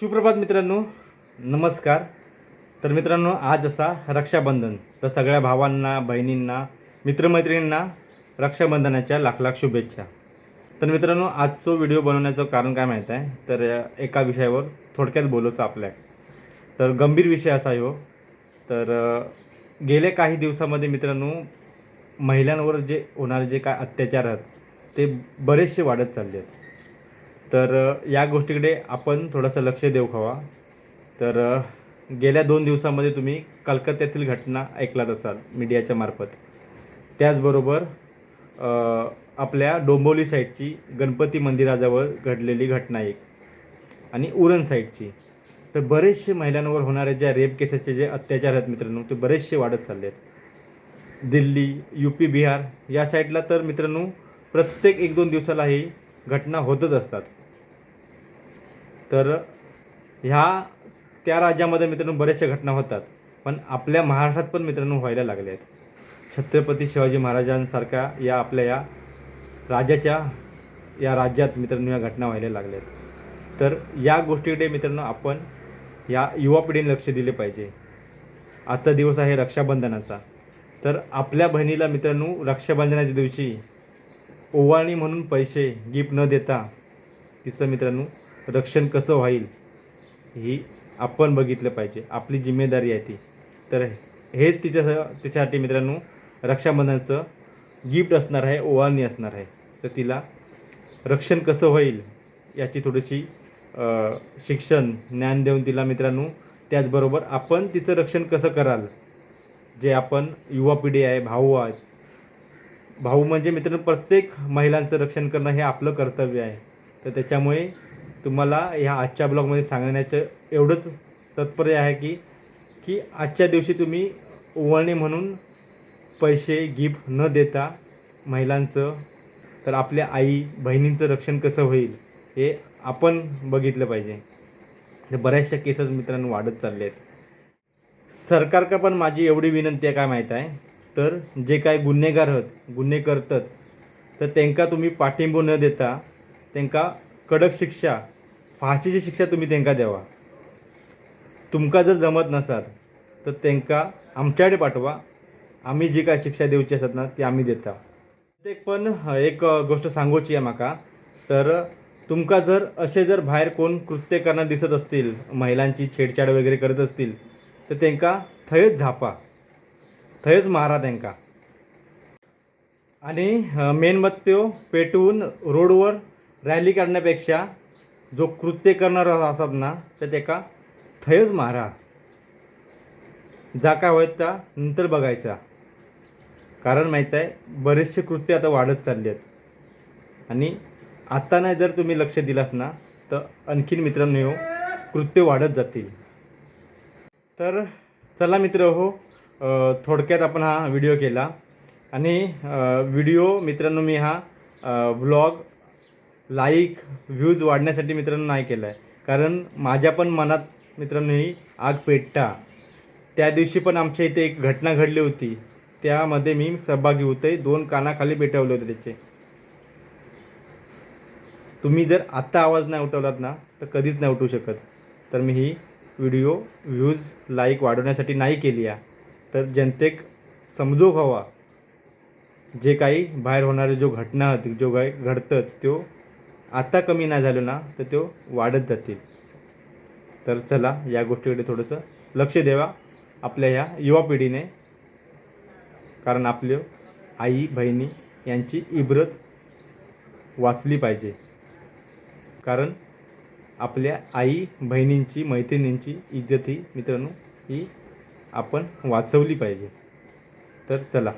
सुप्रभात मित्रांनो नमस्कार. तर मित्रांनो आज असा रक्षाबंधन. तर सगळ्या भावांना बहिणींना मित्रमैत्रिणींना रक्षाबंधनाच्या लाख लाख शुभेच्छा. तर मित्रांनो आजचो व्हिडिओ बनवण्याचं कारण काय माहीत आहे? तर एका विषयावर थोडक्यात बोलायचं आपल्या. तर गंभीर विषय असा आहे हो. तर गेल्या काही दिवसामध्ये मित्रांनो महिलांवर जे होणारे जे काय अत्याचार आहेत ते बरेचसे वाढत चालले आहेत तर या गोष्टीकडे आपण थोडंसं लक्ष देऊ हवा तर गेल्या दोन दिवसामध्ये तुम्ही कलकत्त्यातील घटना ऐकलात असाल मीडियाच्या मार्फत. त्याचबरोबर आपल्या डोंबोली साईडची गणपती मंदिराजवळ घडलेली घटना एक आणि उरण साईडची. तर बरेचसे महिलांवर होणारे ज्या रेप केसेसचे जे अत्याचार आहेत मित्रांनो ते बरेचसे वाढत चालले आहेत दिल्ली यू पी बिहार या साईडला तर मित्रांनो प्रत्येक एक दोन दिवसाला ही घटना होतच असतात. तर ह्या त्या राज्यामध्ये मित्रांनो बऱ्याचशा घटना होतात पण आपल्या महाराष्ट्रात पण मित्रांनो व्हायला लागल्या आहेत. छत्रपती शिवाजी महाराजांसारख्या या आपल्या या राजाच्या या राज्यात मित्रांनो या घटना व्हायला लागल्या आहेत. तर या गोष्टीकडे मित्रांनो आपण या युवा पिढीने लक्ष दिले पाहिजे. आजचा दिवस आहे रक्षाबंधनाचा. तर आपल्या बहिणीला मित्रांनो रक्षाबंधनाच्या दिवशी ओवाळणी म्हणून पैसे गिफ्ट न देता तिचं मित्रांनो रक्षण कसं होईल ही आपण बघितलं पाहिजे. आपली जिम्मेदारी आहे ती. तर हेच तिच्या तिच्यासाठी मित्रांनो रक्षाबंधनाचं गिफ्ट असणार आहे ओवाळणी असणार आहे. तर तिला रक्षण कसं होईल याची थोडीशी शिक्षण ज्ञान देऊन तिला मित्रांनो त्याचबरोबर आपण तिचं रक्षण कसं कराल? जे आपण युवा पिढी आहे भाऊ आहेत. भाऊ म्हणजे मित्रांनो प्रत्येक महिलांचं रक्षण करणं हे आपलं कर्तव्य आहे. तर त्याच्यामुळे तुम्हाला ह्या आजच्या ब्लॉगमध्ये सांगण्याचं एवढंच तात्पर्य आहे की की आजच्या दिवशी तुम्ही ओवाळणी म्हणून पैसे गिफ्ट न देता महिलांचं तर आपल्या आई बहिणींचं रक्षण कसं होईल हे आपण बघितलं पाहिजे. तर बऱ्याचशा केसेस मित्रांनो वाढत चालले आहेत सरकारका पण माझी एवढी विनंती आहे काय माहीत आहे? तर जे काय गुन्हेगार आहेत गुन्हे करतात तर त्यांका तुम्ही पाठिंबा न देता त्यांका कडक शिक्षा फाशीची शिक्षा तुम्ही त्यांका द्यावा. तुमका जर जमत नसाल तर त्यांका आमच्याकडे पाठवा. आम्ही जी काय शिक्षा देऊची असतात ना ती आम्ही देता. प्रत्येक पण एक गोष्ट सांगूची आहे म्हाका तर तुमका जर असे जर बाहेर कोण कृत्य करणार दिसत असतील महिलांची छेडछाड वगैरे करत असतील तर त्यांका थंयच झापा. थंयच मारा त्यांका. आणि मेणबत्त्यो पेटवून रोडवर रॅली काढण्यापेक्षा जो कृत्य करणारा असतात ना तर त्याका थंयच मारा जा काय होत त्या नंतर बघायचा कारण माहीत आहे बरेचसे कृत्य आता वाढत चालले आहेत आणि आत्ता नाही जर तुम्ही लक्ष दिलात ना तर आणखीन मित्रांनो हो कृत्य वाढत जातील. तर चला मित्र हो थोडक्यात आपण हा व्हिडिओ केला. आणि व्हिडिओ मित्रांनो मी हा व्लॉग लाईक व्ह्यूज वाढण्यासाठी मित्रांनो नाही केला आहे कारण माझ्या पण मनात मित्रांनो ही आग पेटता. त्या दिवशी पण आमच्या इथे एक घटना घडली होती. त्यामध्ये मी सहभागी होते दोन कानाखाली पेटवले होते त्याचे. तुम्ही जर आत्ता आवाज नाही उठवलात ना तर कधीच नाही उठवू शकत. तर मी ही व्हिडिओ व्ह्यूज लाईक वाढवण्यासाठी नाही केली आहे. तर जनतेक समजूक हवा. जे काही बाहेर होणारे जो घटना जो काही घडतात तो आत्ता कमी नाही झालो ना तर तो वाढत जातील. तर चला या गोष्टीकडे थोडंसं लक्ष द्यावा आपल्या ह्या युवा पिढीने. कारण आपले आई बहिणी यांची इब्रत वाचली पाहिजे. कारण आपल्या आई बहिणींची मैत्रिणींची इज्जत ही मित्रांनो ही आपण वाचवली पाहिजे. तर चला.